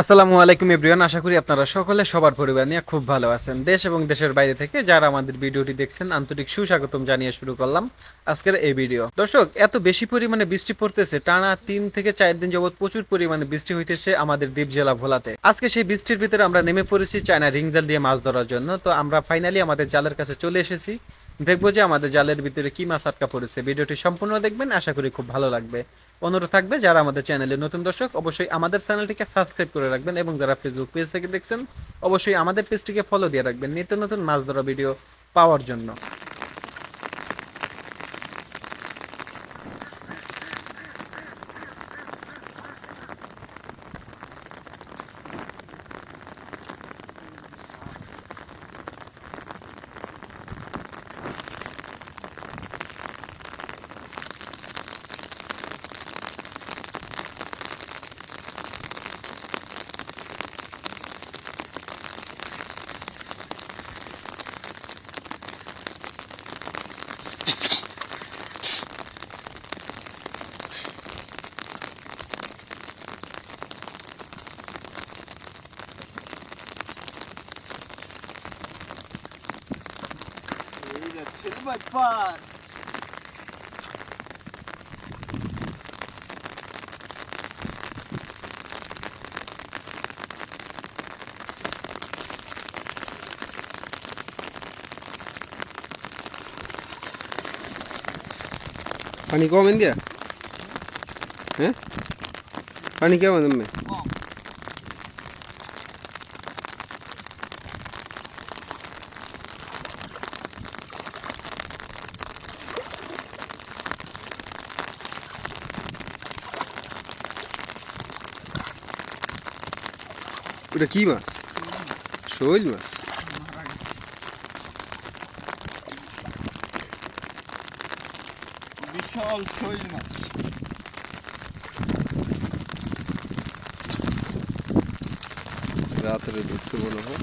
আসসালামু আলাইকুম এভরিওয়ান, আশা করি আপনারা সকলে সবার পরিবার নিয়ে খুব ভালো আছেন। দেশ এবং দেশের বাইরে থেকে যারা আমাদের ভিডিওটি দেখছেন, আন্তরিক সুস্বাগতম জানিয়ে শুরু করলাম আজকের এই ভিডিও। দর্শক, এত বেশি পরিমাণে বৃষ্টি পড়তেছে, টানা তিন থেকে চার দিন যাবত প্রচুর পরিমাণে বৃষ্টি হইতেছে আমাদের দ্বীপ জেলা ভোলাতে। আজকে সেই বৃষ্টির ভিতরে আমরা নেমে পড়েছি চায়না রিং জাল দিয়ে মাছ ধরার জন্য। তো আমরা ফাইনালি আমাদের জালের কাছে চলে এসেছি। দেখব যে আমাদের জালের ভিতরে কি মাছ আটকা পড়েছে। ভিডিওটি সম্পূর্ণ দেখবেন, আশা করি খুব ভালো লাগবে। অনুরোধ থাকবে, যারা আমাদের চ্যানেলে নতুন দর্শক, অবশ্যই আমাদের চ্যানেলটিকে সাবস্ক্রাইব করে রাখবেন এবং যারা ফেসবুক পেজ থেকে দেখছেন, অবশ্যই আমাদের পেজটিকে ফলো দিয়ে রাখবেন নিত্য নতুন মাছ ধরা ভিডিও পাওয়ার জন্য। ખૂબ જ પાર પાણી કોમ ઇન્ડિયા હે પાણી કેવું તમને ওটা কি মাছ? শৈল মাছ। বিশাল শৈল মাছ। রাত্রে দেখতে মনে হয়।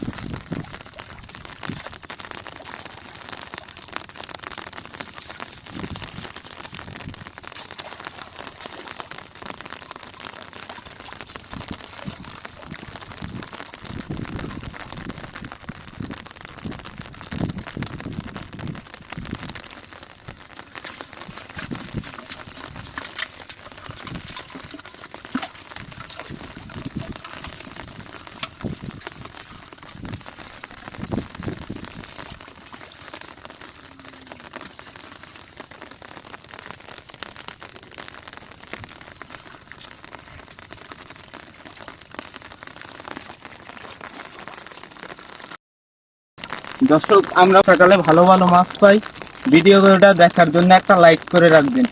দর্শক আমরা সকালে ভালো ভালো মাছ পাই। ভিডিওটা দেখার জন্য একটা লাইক করে রাখবেন।